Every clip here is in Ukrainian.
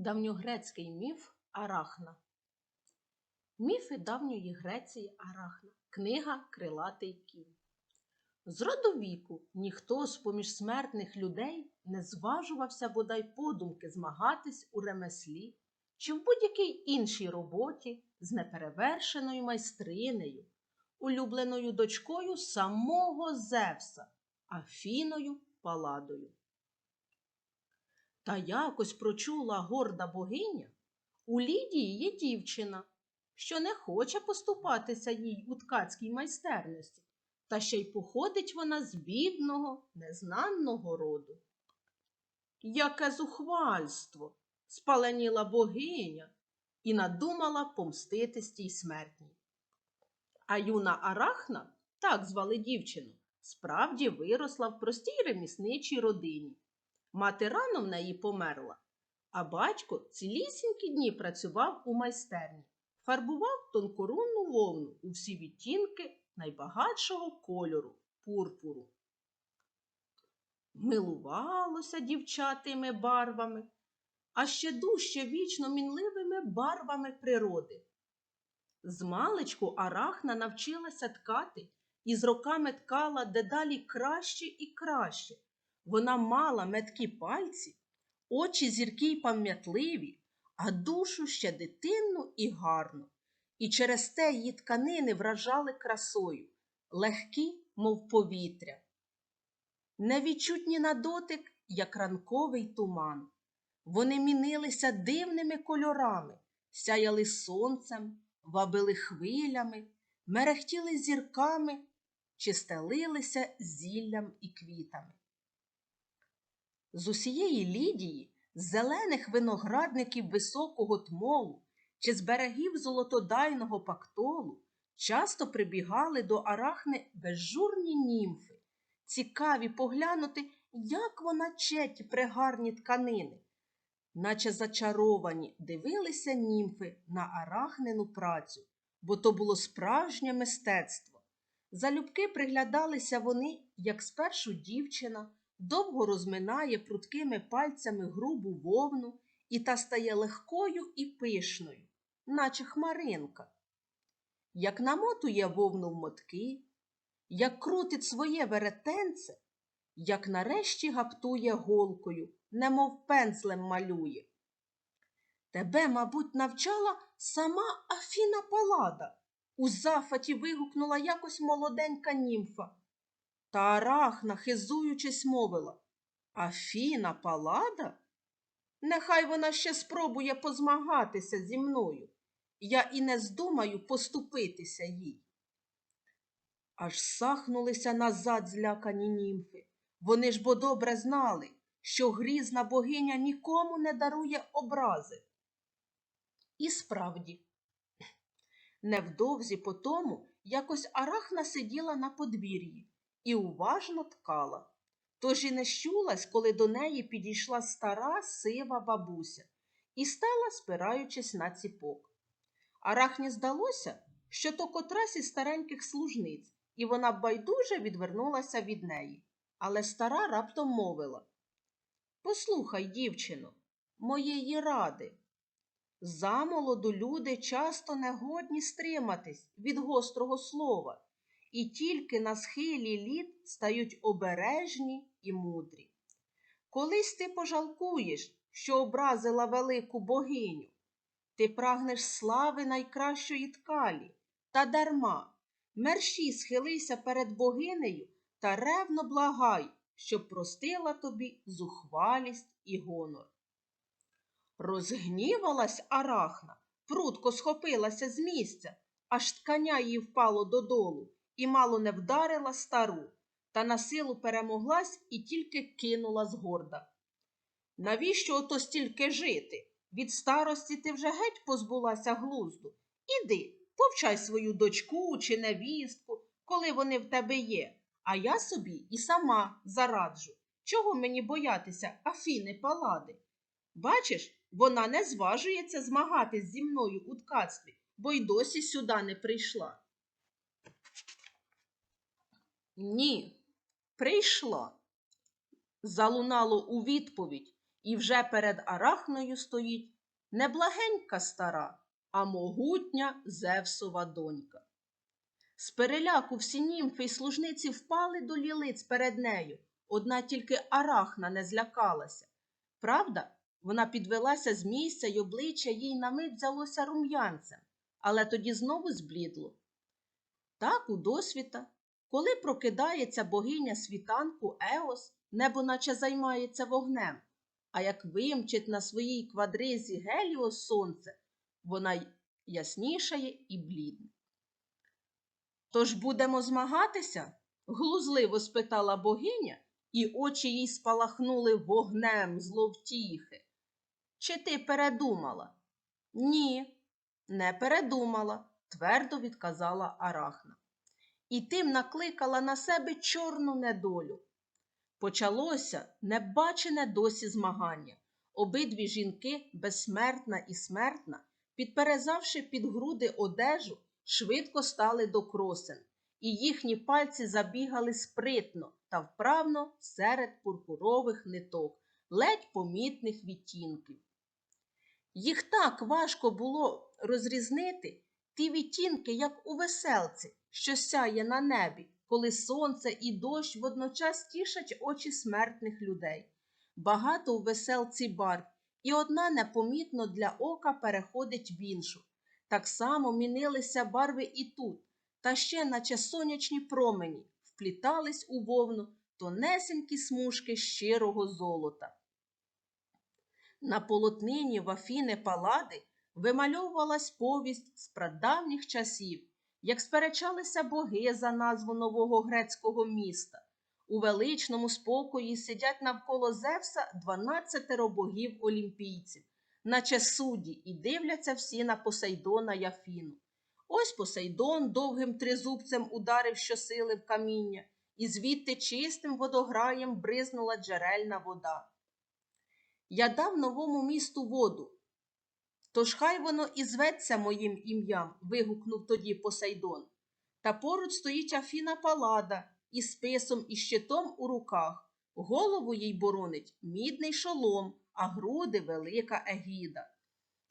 Давньогрецький міф Арахна. Міфи давньої Греції Арахна. Книга Крилатий кінь. З роду віку ніхто з поміж смертних людей не зважувався бодай подумки змагатись у ремеслі чи в будь-якій іншій роботі з неперевершеною майстринею, улюбленою дочкою самого Зевса, Афіною Паладою. Та якось прочула горда богиня, у Лідії є дівчина, що не хоче поступатися їй у ткацькій майстерності, та ще й походить вона з бідного, незнаного роду. Яке зухвальство! спаленіла богиня і надумала помститись тій смертній. А юна Арахна, так звали дівчину, справді виросла в простій ремісничій родині. Мати рано в неї померла, а батько цілісінькі дні працював у майстерні, фарбував тонкорунну вовну у всі відтінки найбагатшого кольору пурпуру. Милувалося дівчатими барвами, а ще дужче вічно мінливими барвами природи. Змалечку Арахна навчилася ткати і з роками ткала дедалі краще і краще. Вона мала меткі пальці, очі зіркі й пам'ятливі, а душу ще дитинну і гарну. І через те її тканини вражали красою, легкі, мов повітря. Невідчутні на дотик, як ранковий туман. Вони мінилися дивними кольорами, сяяли сонцем, вабили хвилями, мерехтіли зірками чи стелилися зіллям і квітами. З усієї Лідії, з зелених виноградників високого тмолу чи з берегів золотодайного пактолу часто прибігали до Арахни безжурні німфи, цікаві поглянути, як вона четі пригарні тканини. Наче зачаровані дивилися німфи на арахнину працю, бо то було справжнє мистецтво. Залюбки приглядалися вони, як спершу дівчина довго розминає пруткими пальцями грубу вовну, і та стає легкою і пишною, наче хмаринка. Як намотує вовну в мотки, як крутить своє веретенце, як нарешті гаптує голкою, немов пензлем малює. Тебе, мабуть, навчала сама Афіна Палада. У зафаті вигукнула якось молоденька німфа. Та Арахна, хизуючись, мовила Афіна Палада? Нехай вона ще спробує позмагатися зі мною. Я і не здумаю поступитися їй. Аж сахнулися назад злякані німфи. Вони ж бо добре знали, що грізна богиня нікому не дарує образи. І справді, невдовзі по тому якось Арахна сиділа на подвір'ї і уважно ткала. Тож і не щулась, коли до неї підійшла стара сива бабуся і стала, спираючись на ціпок. Арахні здалося, що то котрась із стареньких служниць, і вона байдуже відвернулася від неї. Але стара раптом мовила Послухай, дівчино, моєї ради. Замолоду люди часто негодні стриматись від гострого слова, і тільки на схилі літ стають обережні і мудрі. Колись ти пожалкуєш, що образила велику богиню. Ти прагнеш слави найкращої ткалі, та дарма, мерщій схилися перед богинею та ревно благай, щоб простила тобі зухвалість і гонор. Розгнівалась Арахна, прудко схопилася з місця, аж ткання її впало додолу і мало не вдарила стару, та на силу перемоглась і тільки кинула згорда. Навіщо ото стільки жити? Від старості ти вже геть позбулася глузду. Іди, повчай свою дочку чи невістку, коли вони в тебе є, а я собі і сама зараджу. Чого мені боятися Афіни Палади? Бачиш, вона не зважується змагатись зі мною у ткацтві, бо й досі сюди не прийшла. Ні, прийшла. Залунало у відповідь, і вже перед арахною стоїть не благенька стара, а могутня Зевсова донька. З переляку всі німфи й служниці впали до лілиць перед нею. Одна тільки арахна не злякалася. Правда, вона підвелася з місця й обличчя їй на мить взялося рум'янцем, але тоді знову зблідло. Так у досвіта, коли прокидається богиня світанку Еос, небо наче займається вогнем, а як вимчить на своїй квадризі Геліос сонце, вона яснішає і блідне. Тож будемо змагатися? глузливо спитала богиня, і очі їй спалахнули вогнем зловтіхи. Чи ти передумала? Ні, не передумала, твердо відказала Арахна. І тим накликала на себе чорну недолю. Почалося небачене досі змагання. Обидві жінки, безсмертна і смертна, підперезавши під груди одежу, швидко стали до кросен, і їхні пальці забігали спритно та вправно серед пурпурових ниток, ледь помітних відтінків. Їх так важко було розрізнити ті відтінки, як у веселці, що сяє на небі, коли сонце і дощ водночас тішать очі смертних людей. Багато у веселці барв, і одна непомітно для ока переходить в іншу. Так само мінилися барви і тут, та ще, наче сонячні промені, вплітались у вовну тонесенькі смужки щирого золота. На полотнині Вафіни Палади вимальовувалась повість з прадавніх часів, як сперечалися боги за назву нового грецького міста. У величному спокої сидять навколо Зевса дванадцятеро богів олімпійців, наче судді, і дивляться всі на Посейдона й Афіну. Ось Посейдон довгим тризубцем ударив щосили в каміння, і звідти чистим водограєм бризнула джерельна вода. Я дав новому місту воду. Тож хай воно і зветься моїм ім'ям, вигукнув тоді Посейдон. Та поруч стоїть Афіна Палада із списом і щитом у руках. Голову їй боронить мідний шолом, а груди велика егіда.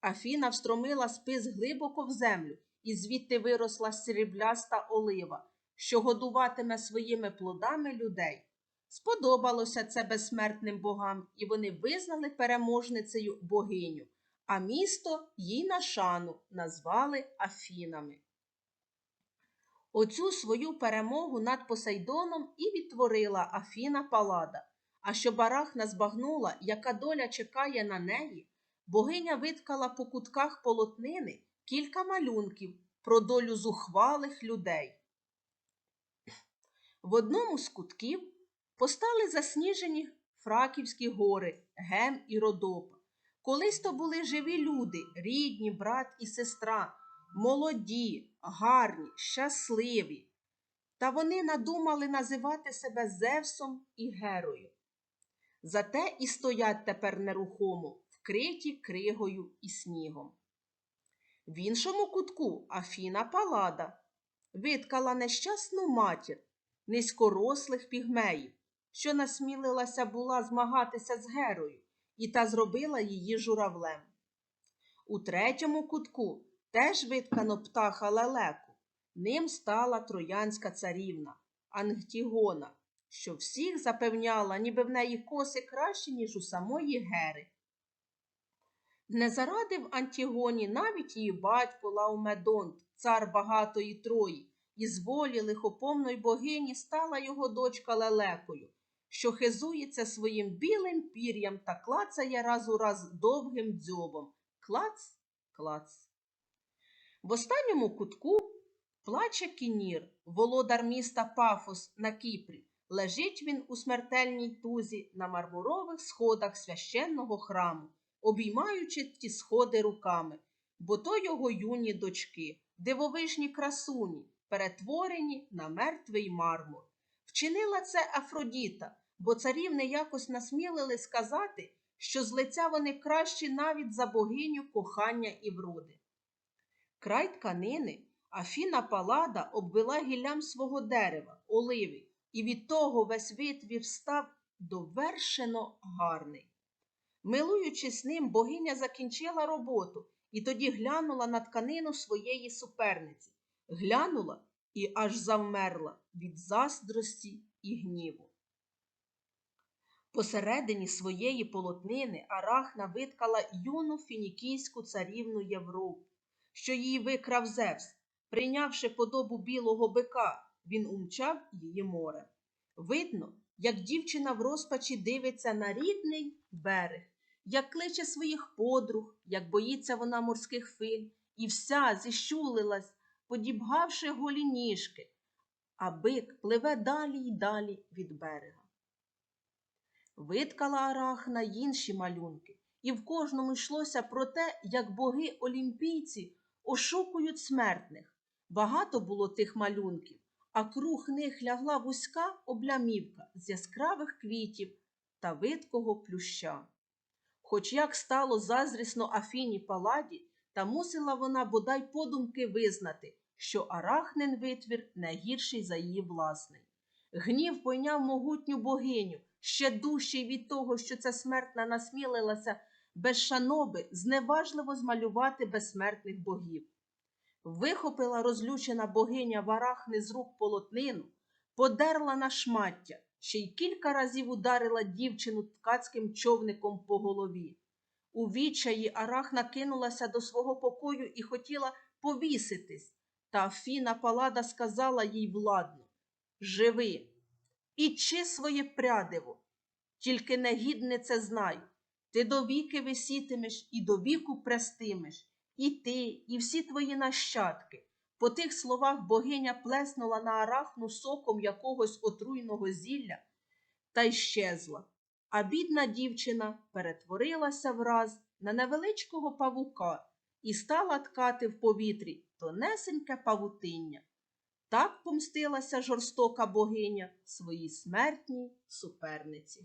Афіна встромила спис глибоко в землю, і звідти виросла срібляста олива, що годуватиме своїми плодами людей. Сподобалося це безсмертним богам, і вони визнали переможницею богиню, а місто їй на шану назвали Афінами. Оцю свою перемогу над Посейдоном і відтворила Афіна Палада. А щоб Арахна збагнула, яка доля чекає на неї, богиня виткала по кутках полотнини кілька малюнків про долю зухвалих людей. В одному з кутків постали засніжені Фраківські гори, Гем і Родопа. Колись то були живі люди, рідні, брат і сестра, молоді, гарні, щасливі. Та вони надумали називати себе Зевсом і Герою. Зате і стоять тепер нерухомо, вкриті кригою і снігом. В іншому кутку Афіна Палада виткала нещасну матір низькорослих пігмеїв, що насмілилася була змагатися з Герою, і та зробила її журавлем. У третьому кутку теж виткано птаха лелеку. Ним стала троянська царівна Ангтігона, що всіх запевняла, ніби в неї коси кращі, ніж у самої Гери. Не зарадив Антігоні навіть її батько Лаумедонт, цар багатої Трої, і з волі лихопомної богині стала його дочка лелекою, що хизується своїм білим пір'ям та клацає раз у раз довгим дзьобом. Клац, клац. В останньому кутку плаче кінір, володар міста Пафос на Кіпрі. Лежить він у смертельній тузі на мармурових сходах священного храму, обіймаючи ті сходи руками, бо то його юні дочки, дивовижні красуні, перетворені на мертвий мармур. Вчинила це Афродіта, бо царівни якось насмілили сказати, що з лиця вони кращі навіть за богиню кохання і вроди. Край тканини Афіна Палада обвела гіллям свого дерева, оливи, і від того весь витвір став довершено гарний. Милуючись ним, богиня закінчила роботу і тоді глянула на тканину своєї суперниці. Глянула і аж завмерла від заздрості і гніву. Посередині своєї полотнини Арахна виткала юну фінікійську царівну Європу, що її викрав Зевс. Прийнявши подобу білого бика, він умчав її морем. Видно, як дівчина в розпачі дивиться на рідний берег, як кличе своїх подруг, як боїться вона морських хвиль, і вся зіщулилась, подібгавши голі ніжки, а бик пливе далі й далі від берега. Виткала Арахна інші малюнки, і в кожному йшлося про те, як боги олімпійці ошукують смертних. Багато було тих малюнків, а круг них лягла вузька облямівка з яскравих квітів та видкого плюща. Хоч як стало заздрісно Афіні Паладі, та мусила вона бодай подумки визнати, що арахнин витвір не гірший за її власний. Гнів пойняв могутню богиню, ще дужчий від того, що ця смертна насмілилася без шаноби зневажливо змалювати безсмертних богів. Вихопила розлючена богиня варахни з рук полотнину, подерла на шмаття, ще й кілька разів ударила дівчину ткацьким човником по голові. У відчаї Арахна кинулася до свого покою і хотіла повіситись, та Афіна Палада сказала їй владно Живи, ічи своє прядиво, тільки негіднице знай, ти довіки висітимеш і довіку престимеш, і ти, і всі твої нащадки. По тих словах богиня плеснула на арахну соком якогось отруйного зілля та й щезла. А бідна дівчина перетворилася враз на невеличкого павука і стала ткати в повітрі тонесеньке павутиння. Так помстилася жорстока богиня своїй смертній суперниці.